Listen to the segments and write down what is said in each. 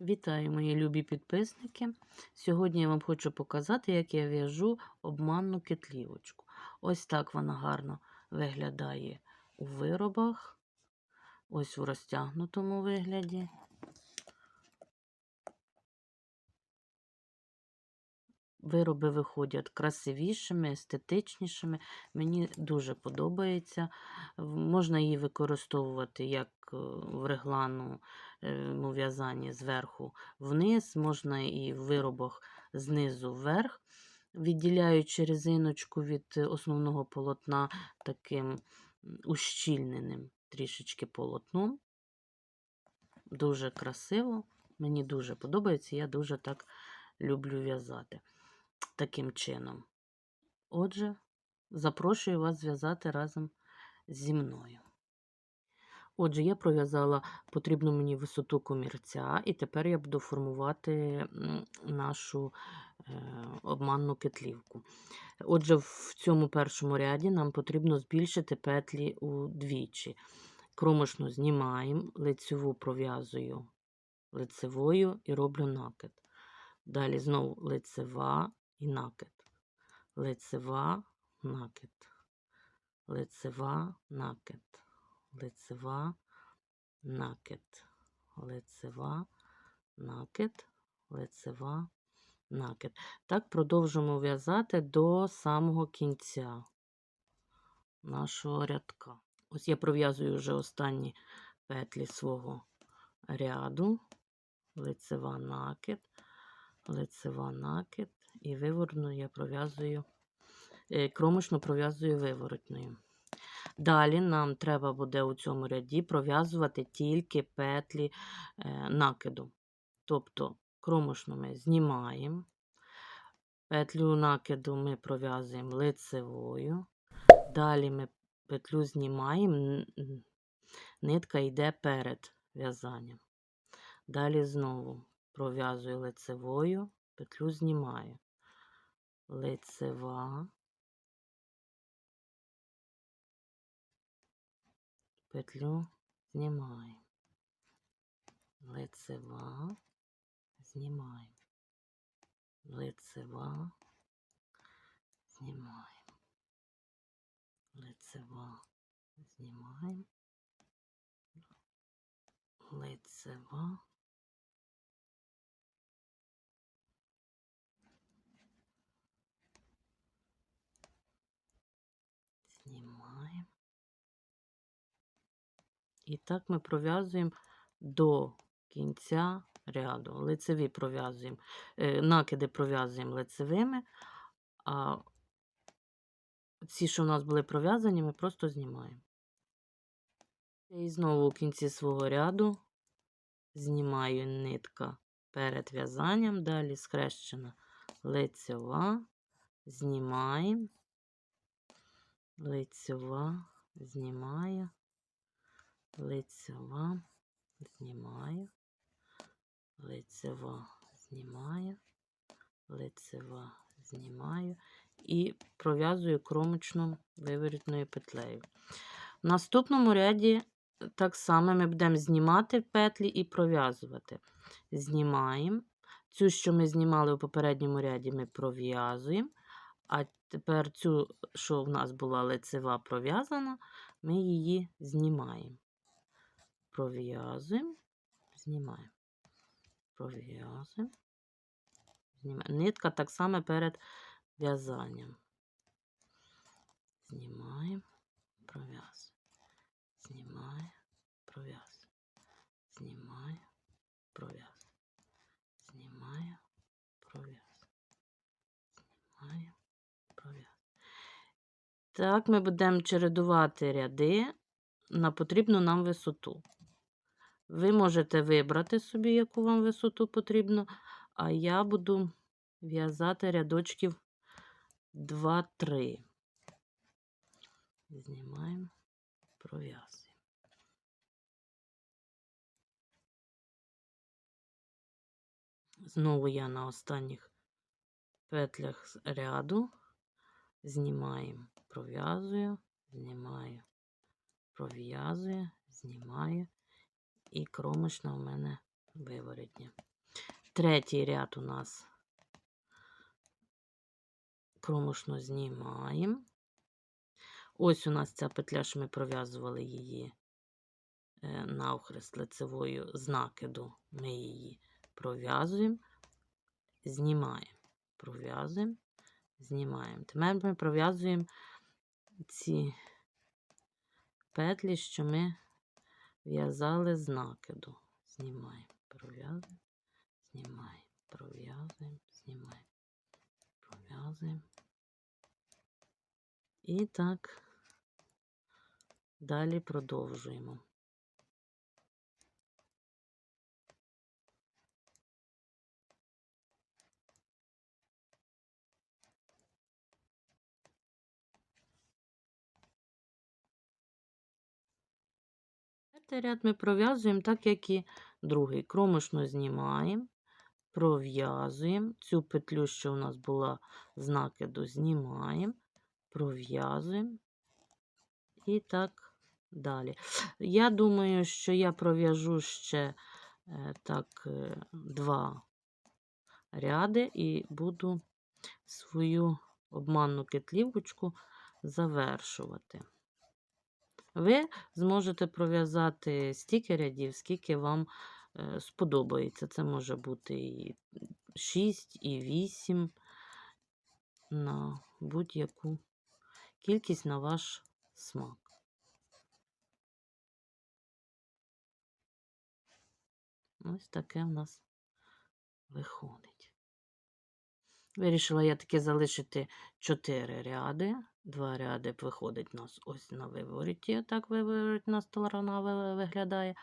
Вітаю, мої любі підписники. Сьогодні я вам хочу показати, як я в'яжу обманну кетлівочку. Ось так вона гарно виглядає у виробах. Ось у розтягнутому вигляді. Вироби виходять красивішими, естетичнішими. Мені дуже подобається. Можна її використовувати як е, в реглану ну, в'язанні зверху вниз, можна і в виробах знизу вверх, відділяючи резиночку від основного полотна таким ущільненим трішечки полотном. Дуже красиво, мені дуже подобається, я дуже так люблю в'язати таким чином. Отже, запрошую вас зв'язати разом зі мною. Отже, я пров'язала потрібну мені висоту комірця, і тепер я буду формувати нашу е, обманну кетлівку. Отже, в цьому першому ряді нам потрібно збільшити петлі удвічі. Кромочну знімаємо, лицеву пров'язую лицевою і роблю накид. Далі знову лицева і накид. Лицева, накид. Лицева, накид. Лицева, накид. Лицева, накид, лицева, накид. Так продовжимо в'язати до самого кінця нашого рядка. Ось я пров'язую вже останні петлі свого ряду, лицева накид, лицева накид, і виворотну я пров'язую, е, кромочно пров'язую виворотною. Далі нам треба буде у цьому ряді пров'язувати тільки петлі е, накиду. Тобто кромочну ми знімаємо, петлю накиду ми пров'язуємо лицевою, далі ми петлю знімаємо, нитка йде перед в'язанням. Далі знову пров'язую лицевою, петлю знімаю. Лицева, петлю знімаю. Лицева, знімаю. Лицева, знімаємо. Лицева, знімаємо. Лицева. Знімаємо. І так ми пров'язуємо до кінця ряду. Лицеві пров'язуємо, е, накиди пров'язуємо лицевими, а ці, що у нас були пров'язані, ми просто знімаємо. І знову у кінці свого ряду знімаю нитка перед в'язанням, далі схрещена лицева, знімаємо, лицева, знімаю, лицева, знімаю, лицева, знімаю, лицева, знімаю і пров'язую кромочну виворітною петлею. В наступному ряді так само ми будемо знімати петлі і пров'язувати. Знімаємо. Цю, що ми знімали у попередньому ряді, ми пров'язуємо. А тепер цю, що в нас була лицева пров'язана, ми її знімаємо. Пров'язуємо, знімаємо. Пров'язуємо. Знімаємо. Нитка так само перед в'язанням. Знімаємо, пров'язуємо. Знімаю, пров'язую. Знімаю, пров'язую. Знімаю, пров'язую. Знімаю, пров'язую. Так, ми будемо чередувати ряди на потрібну нам висоту. Ви можете вибрати собі, яку вам висоту потрібно, а я буду в'язати рядочків 2-3. Знімаємо, пров'язуємо. Знову я на останніх петлях з ряду знімаємо, пров'язую, знімаю, пров'язую, знімаю, і кромочна у мене виворотня. третій ряд у нас кромушно знімаємо. Ось у нас ця петля, що ми пров'язували її е, навхрест лицевою з накиду. Ми її пров'язуємо, знімаємо, пров'язуємо, знімаємо. Тепер ми пров'язуємо ці петлі, що ми в'язали з накиду. Знімаємо, пров'язуємо, знімаємо, пров'язуємо, знімаємо, пров'язуємо. І так далі продовжуємо. Четвертий ряд ми пров'язуємо так, як і другий. Кромочно знімаємо, пров'язуємо. Цю петлю, що у нас була з накиду, знімаємо, пров'язуємо і так далі. Я думаю, що я пров'яжу ще е, так е, два ряди і буду свою обманну кетлівочку завершувати. Ви зможете пров'язати стільки рядів, скільки вам е, сподобається. Це може бути і 6, і 8 на будь-яку кількість на ваш смак. Ось таке в нас виходить. Вирішила я таки залишити 4 ряди. Два ряди виходить у нас ось на вивороті, так виворотна сторона виглядає.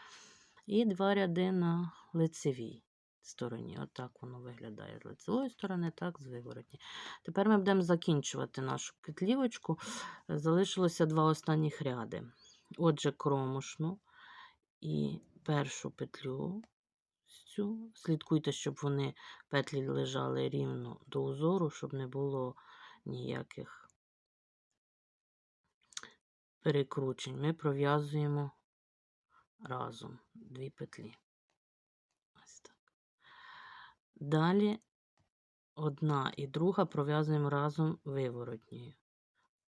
І два ряди на лицевій стороні. Отак воно виглядає з лицевої сторони, так з виворотні. Тепер ми будемо закінчувати нашу петлівочку. Залишилося два останніх ряди. Отже, кромушну і першу петлю. Цю. Слідкуйте, щоб вони петлі лежали рівно до узору, щоб не було ніяких перекручень. Ми пров'язуємо разом дві петлі. Ось так. Далі одна і друга пров'язуємо разом виворотньою.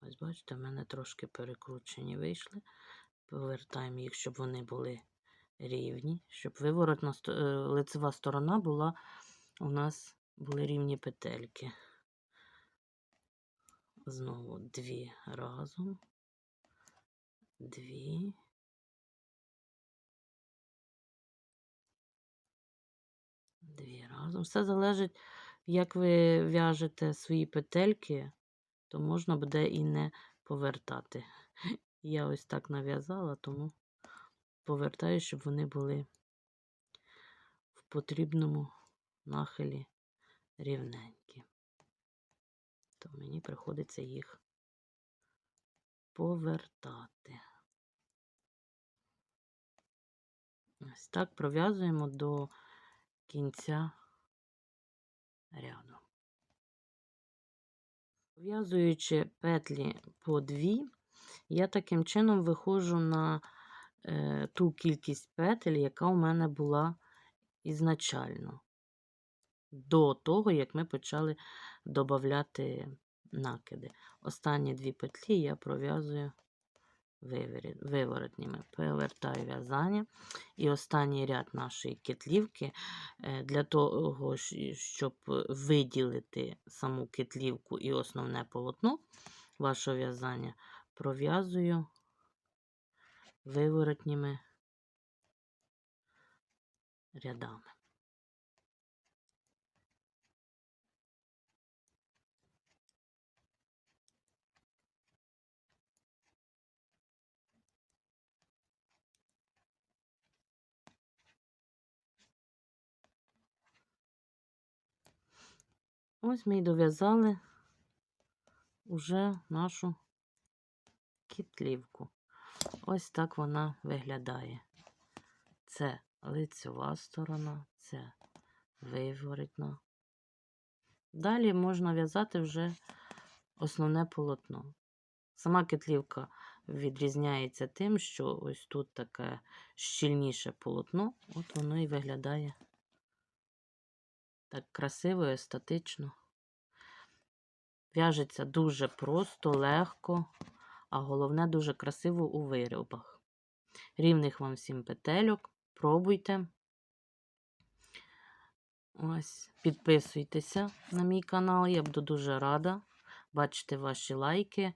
Ось, бачите, в мене трошки перекручені вийшли. Повертаємо їх, щоб вони були рівні, щоб виворотна е, лицева сторона була у нас були рівні петельки. Знову дві разом, дві. Дві разом. Все залежить, як ви в'яжете свої петельки, то можна буде і не повертати. Я ось так нав'язала, тому повертаю, щоб вони були в потрібному нахилі рівненькі. То мені приходиться їх повертати. Ось так пров'язуємо до кінця ряду. В'язуючи петлі по дві, я таким чином виходжу на е, ту кількість петель, яка у мене була ізначально, до того, як ми почали додати накиди. Останні дві петлі я пров'язую виворотніми. Повертаю в'язання. І останній ряд нашої кетлівки е, для того, щоб виділити саму кетлівку і основне полотно вашого в'язання, пров'язую виворотніми рядами. Ось ми й дов'язали уже нашу кітлівку. Ось так вона виглядає. Це лицева сторона, це виворотна. Далі можна в'язати вже основне полотно. Сама кетлівка відрізняється тим, що ось тут таке щільніше полотно, от воно і виглядає Так красиво і естетично. В'яжеться дуже просто, легко, а головне дуже красиво у виробах. Рівних вам всім петельок. Пробуйте. Ось, підписуйтеся на мій канал, я буду дуже рада бачити ваші лайки,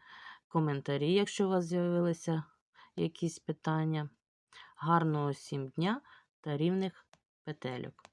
коментарі, якщо у вас з'явилися якісь питання. Гарного всім дня та рівних петельок.